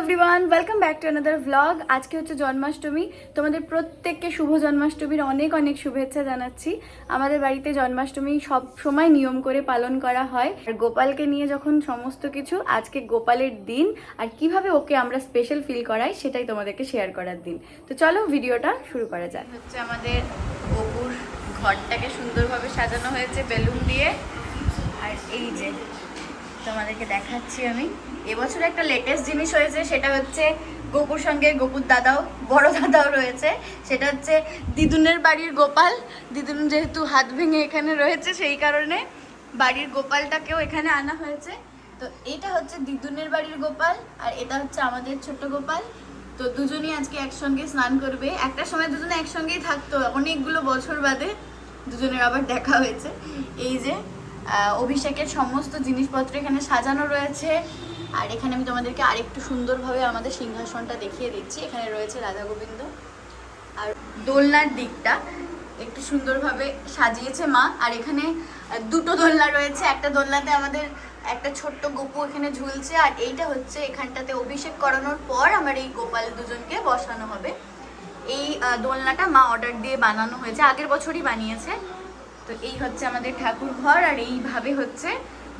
Everyone welcome back to another vlog আজকে হচ্ছে জন্মাষ্টমী। তোমাদের প্রত্যেককে শুভ জন্মাষ্টমীর অনেক অনেক শুভেচ্ছা জানাচ্ছি। আমাদের বাড়িতে জন্মাষ্টমী সব সময় নিয়ম করে পালন করা হয়। আর গোপালকে নিয়ে যখন সমস্ত কিছু, আজকে গোপালের দিন। আর কীভাবে ওকে আমরা স্পেশাল ফিল করাই, সেটাই তোমাদেরকে শেয়ার করার দিন। তো চলো ভিডিওটা শুরু করা যাক। হচ্ছে আমাদের অপুর ঘরটাকে সুন্দরভাবে সাজানো হয়েছে বেলুন দিয়ে। আর এই যে তোমাদেরকে দেখাচ্ছি আমি। এবছর একটা লেটেস্ট জিনিস হয়েছে, সেটা হচ্ছে গোপুর সঙ্গে গোপুর দাদাও, বড় দাদাও রয়েছে। সেটা হচ্ছে দিদুনের বাড়ির গোপাল। দিদুন যেহেতু হাত ভেঙে এখানে রয়েছে, সেই কারণে বাড়ির গোপালটাকেও এখানে আনা হয়েছে। তো এটা হচ্ছে দিদুনের বাড়ির গোপাল, আর এটা হচ্ছে আমাদের ছোট গোপাল। তো দুজনই আজকে একসঙ্গে স্নান করবে। একটা সময় দুজনে একসঙ্গেই থাকতো অনেকগুলো বছর বাদে, দুজনের আবার দেখা হয়েছে। এই যে অভিষেকের সমস্ত জিনিসপত্র এখানে সাজানো রয়েছে। আর এখানে আমি তোমাদেরকে আরেকটু সুন্দরভাবে আমাদের সিংহাসনটা দেখিয়ে দিচ্ছি। এখানে রয়েছে রাধা গোবিন্দ। আর দোলনার দিকটা একটু সুন্দরভাবে সাজিয়েছে মা। আর এখানে দুটো দোলনা রয়েছে। একটা দোলনাতে আমাদের একটা ছোট্ট গোপু এখানে ঝুলছে। আর এইটা হচ্ছে এখানটাতে অভিষেক করানোর পর আমার এই গোপাল দুজনকে বসানো হবে। এই দোলনাটা মা অর্ডার দিয়ে বানানো হয়েছে। আগের বছরই বানিয়েছে। তো এই হচ্ছে আমাদের ঠাকুর ঘর আর এইভাবে হচ্ছে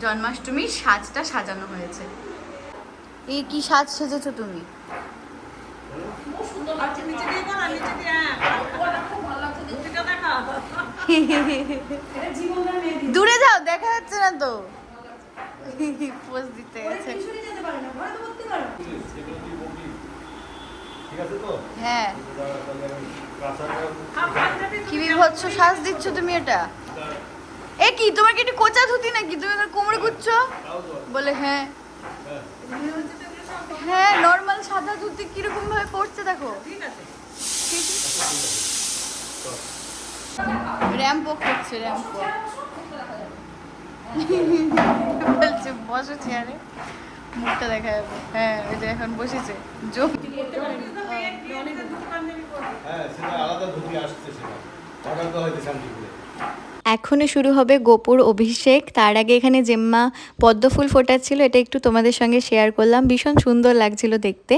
জন্মাষ্টমীর সাজটা সাজানো হয়েছে। এই কি সাজ সেজেছো তুমি? দূরে যাও, দেখা যাচ্ছে না তো। পোজ দিতে গেছে। হ্যাঁ। কি বিভৎস শ্বাস দিচ্ছ তুমি এটা? এ কি, তোমার একটু কোচা ধুতি নাকি? তুমি এখন কোমরে গুচ্ছ বলে হ্যাঁ। হ্যাঁ নর্মাল সাদা ধুতি কীরকম ভাবে দেখো। র্যাম্প করছে র্যাম্প বলছে, বসো চেয়ারে মুখটা দেখা যাবে। হ্যাঁ ওই যে এখন বসেছে। জোক হ্যাঁ সেটা আলাদা ধুতি আসছে সেটা। অর্ডার শান্তিপুরে এখনই শুরু হবে গোপুর অভিষেক। তার আগে এখানে জেম্মা পদ্ম ফুল ফোটাচ্ছিল, এটা একটু তোমাদের সঙ্গে শেয়ার করলাম। ভীষণ সুন্দর লাগছিল দেখতে।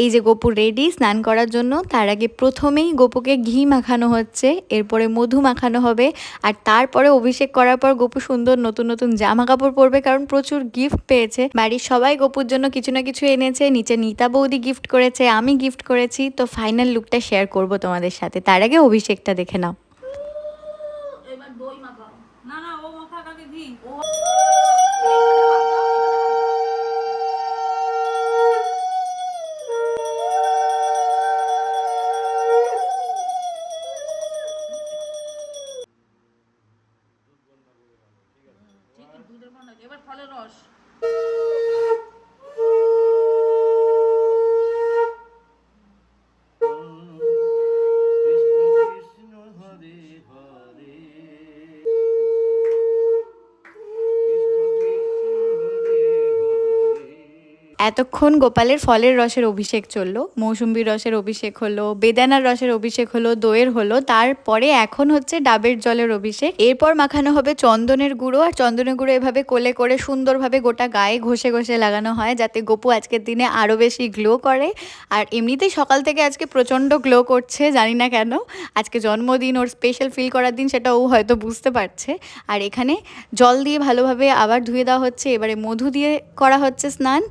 এই যে গোপুর রেডি স্নান করার জন্য, তার আগে প্রথমেই গোপুকে ঘি মাখানো হচ্ছে, এরপরে মধু মাখানো হবে, আর তারপরে অভিষেক করার পর গোপু সুন্দর নতুন নতুন জামা কাপড় পরবে, কারণ প্রচুর গিফট পেয়েছে। বাড়ির সবাই গোপুর জন্য কিছু না কিছু এনেছে, নিচে নিতা বৌদি গিফট করেছে, আমি গিফট করেছি, তো ফাইনাল লুকটা শেয়ার করব তোমাদের সাথে। তার আগে অভিষেকটা দেখে নাও। এতক্ষণ গোপালের ফলের রসের অভিষেক চলল মৌসুম্বির রসের অভিষেক হলো, বেদানার রসের অভিষেক হলো, দইয়ের হলো, তারপরে এখন হচ্ছে ডাবের জলের অভিষেক। এরপর মাখানো হবে চন্দনের গুঁড়ো, আর চন্দনের গুঁড়ো এভাবে কোলে করে সুন্দরভাবে গোটা গায়ে ঘষে ঘষে লাগানো হয়, যাতে গোপু আজকের দিনে আরও বেশি গ্লো করে। আর এমনিতেই সকাল থেকে আজকে প্রচণ্ড গ্লো করছে, জানি না কেন। আজকে জন্মদিন, ওর স্পেশাল ফিল করার দিন সেটা ও হয়তো বুঝতে পারছে। আর এখানে জল দিয়ে ভালোভাবে আবার ধুয়ে দেওয়া হচ্ছে, এবারে মধু দিয়ে করা হচ্ছে স্নান।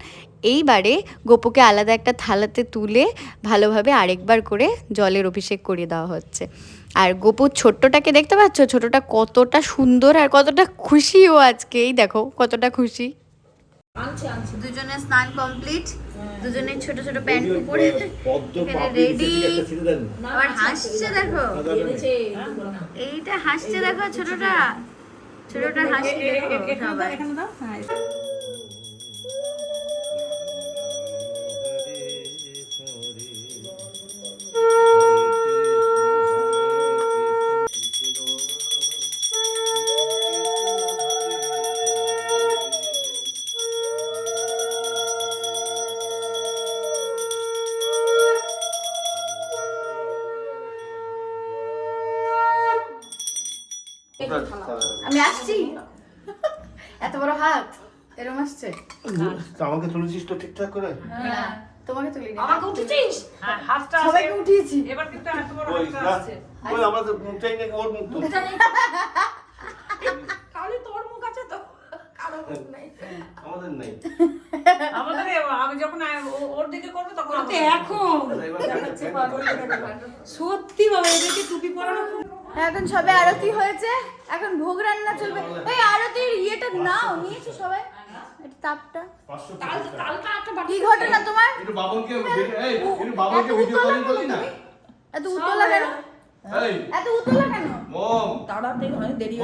এইবারে গোপুকে আলাদা একটা থালাতে তুলে ভালোভাবে আরেকবার করে জলের অভিষেক করিয়ে দেওয়া হচ্ছে। আর গোপুর ছোট্টটাকে দেখতে পাচ্ছ? ছোটটা কতটা সুন্দর আর কতটা খুশি ও আজকে। এই দেখো কতটা খুশি। দুজনে স্নান কমপ্লিট। দুজনে ছোট ছোট প্যান্ট পরে না। আবার হাসছে দেখো। এইটা হাসছে দেখো ছোটটা। ছোটটা হাসছে। দেখো আমি আসছি। এত বড় হাত এরম আসছে। আমাকে তুলেছিস তো ঠিকঠাক করে? তোমাকে তুলি আমাকে উঠেছিস? হ্যাঁ হাতটা সবাইকে উঠিয়েছি। এবার কিন্তু এত বড় হাতটা আসছে ওই আমাদের মুখটাই নাকি ওর মুখ তো তোর মুখ আছে তো? কারও মুখ নেই। আমাদের নেই। আমাদের আমি যখন ওর দিকে করব তখন এখন সত্যি বাবা এদেরকে টুপি পরানো খুব এখন সবে আরতি হয়েছে এখন ভোগ রান্না চলবে। এই আরতির ইয়েটা নাও নিয়েছো সবাই? এটা তাপটা। কি ঘটনা তোমার? একটু বাবনকে এই একটু বাবনকে ভিডিও কলিং করলি না? এত উতলা কেন? এত উতলা কেন? মম। তাড়াতাড়ি অনেক দেরি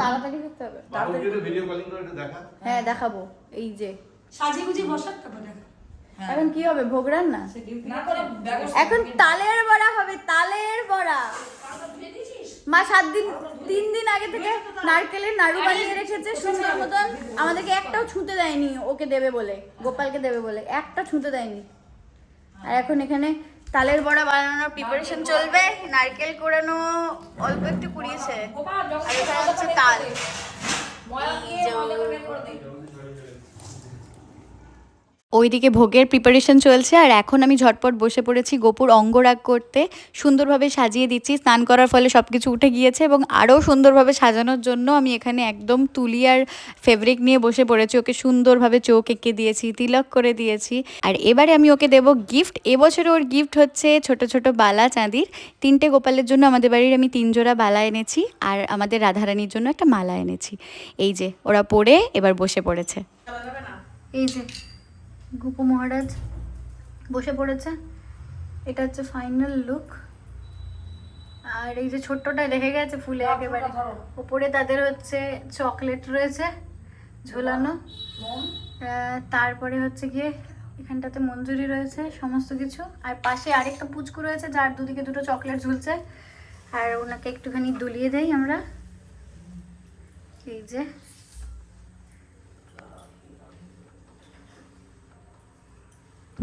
তাড়াতাড়ি করতে হবে। বাবনকে ভিডিও কলিং করে একটু দেখা। হ্যাঁ দেখাবো। এই যে। সাজিয়ে গুজিয়ে বসার তারপর দেখা এখন কি হবে? ভোগ রান্না? এখন তালের বড়া হবে তালের বড়া। মা সাত দিন, তিন দিন আগে থেকে নারকেলের নাড়ু বানিয়ে রেখেছে, সুন্দর মতন। আমাদেরকে একটাও ছুঁতে দেয়নি, ওকে দেবে বলে, গোপালকে দেবে বলে, একটা ছুঁতে দেয়নি। আর এখন এখানে তালের বড়া বানানোর প্রিপারেশন চলবে, নারকেল কোড়ানো অল্প একটু কুড়িয়েছে। আর এখানে হচ্ছে তাল। ওইদিকে ভোগের প্রিপারেশন চলছে আর এখন আমি ঝটপট বসে পড়েছি গোপুর অঙ্গরাগ করতে। সুন্দরভাবে সাজিয়ে দিচ্ছি, স্নান করার ফলে সব কিছু উঠে গিয়েছে এবং আরও সুন্দরভাবে সাজানোর জন্য আমি এখানে একদম তুলি আর ফেব্রিক নিয়ে বসে পড়েছি। ওকে সুন্দরভাবে চোখ এঁকে দিয়েছি, তিলক করে দিয়েছি। আর এবারে আমি ওকে দেব গিফট এবছরে ওর গিফট হচ্ছে ছোট ছোট বালা চাঁদির। তিনটে গোপালের জন্য আমাদের বাড়ির আমি তিনজোড়া বালা এনেছি আর আমাদের রাধারানীর জন্য একটা মালা এনেছি। এই যে, ওরা পরে এবার বসে পড়েছে। এই যে গোপু মহারাজ বসে পড়েছে। এটা হচ্ছে ফাইনাল লুক আর এই যে ছোট্টটা লেগে গেছে ফুলে একেবারে। উপরে তাদের হচ্ছে চকলেট রয়েছে ঝোলানো। তারপরে হচ্ছে গিয়ে এখানটাতে মঞ্জুরি রয়েছে সমস্ত কিছু। আর পাশে আরেকটা পুচকু রয়েছে যার দুদিকে দুটো চকলেট ঝুলছে। আর ওনাকে একটুখানি দুলিয়ে দেই আমরা। এই যে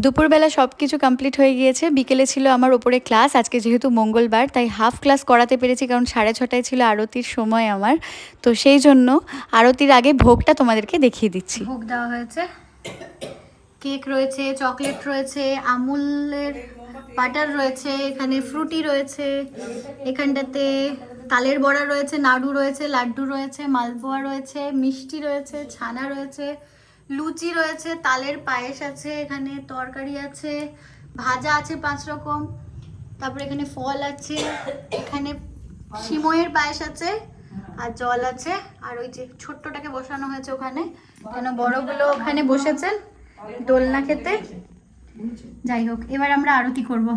দুপুরবেলা সব কিছু কমপ্লিট হয়ে গিয়েছে। বিকেলে ছিল আমার ওপরে ক্লাস আজকে যেহেতু মঙ্গলবার, তাই হাফ ক্লাস করাতে পেরেছি কারণ সাড়ে ছটায় ছিল আরতির সময় আমার। তো সেই জন্য আরতির আগে ভোগটা তোমাদেরকে দেখিয়ে দিচ্ছি। ভোগ দেওয়া হয়েছে। কেক রয়েছে চকলেট রয়েছে, আমুলের বাটার রয়েছে, এখানে ফ্রুটি রয়েছে, এখানটাতে তালের বড়া রয়েছে, নাড়ু রয়েছে, লাড্ডু রয়েছে, মালপোয়া রয়েছে, মিষ্টি রয়েছে, ছানা রয়েছে। লুচি রয়েছে, তালের পায়েস আছে, এখানে তরকারি আছে, ভাজা আছে পাঁচ রকম। তারপরে এখানে ফল আছে, এখানে সিমইয়ের পায়েস আছে আর জল আছে। আর ওই যে ছোট্টটাকে বসানো হয়েছে ওখানে কেন বড়গুলো ওখানে বসেছেন দোলনা খেতে। যাই হোক, এবার আমরা আরতি করব।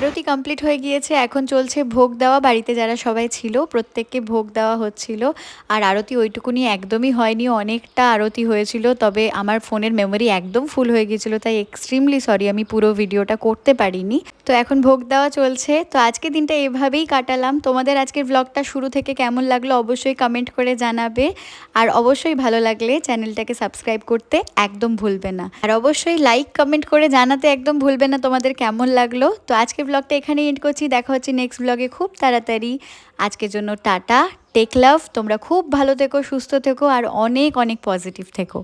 আরতি কমপ্লিট হয়ে গিয়েছে। এখন চলছে ভোগ দেওয়া। বাড়িতে যারা সবাই ছিল, প্রত্যেককে ভোগ দেওয়া হচ্ছিল। আর আরতি ওইটুকুনি একদমই হয়নি। অনেকটা আরতি হয়েছিল, তবে আমার ফোনের মেমোরি একদম ফুল হয়ে গিয়েছিল, তাই এক্সট্রিমলি সরি আমি পুরো ভিডিওটা করতে পারিনি। তো এখন ভোগ দেওয়া চলছে। তো আজকে দিনটা এভাবেই কাটালাম। তোমাদের আজকের ব্লগটা শুরু থেকে কেমন লাগল অবশ্যই কমেন্ট করে জানাবে। আর অবশ্যই ভালো লাগলে চ্যানেলটাকে সাবস্ক্রাইব করতে একদম ভুলবে না। আর অবশ্যই লাইক কমেন্ট করে জানাতে একদম ভুলবে না তোমাদের কেমন লাগল। তো আজকে ব্লগটা এখানেই এন্ড করছি। দেখা হচ্ছে নেক্সট ব্লগে খুব তাড়াতাড়ি। আজকের জন্য টাটা টেক লাভ তোমরা খুব ভালো থেকো, সুস্থ থেকো, আর অনেক অনেক পজিটিভ থেকো।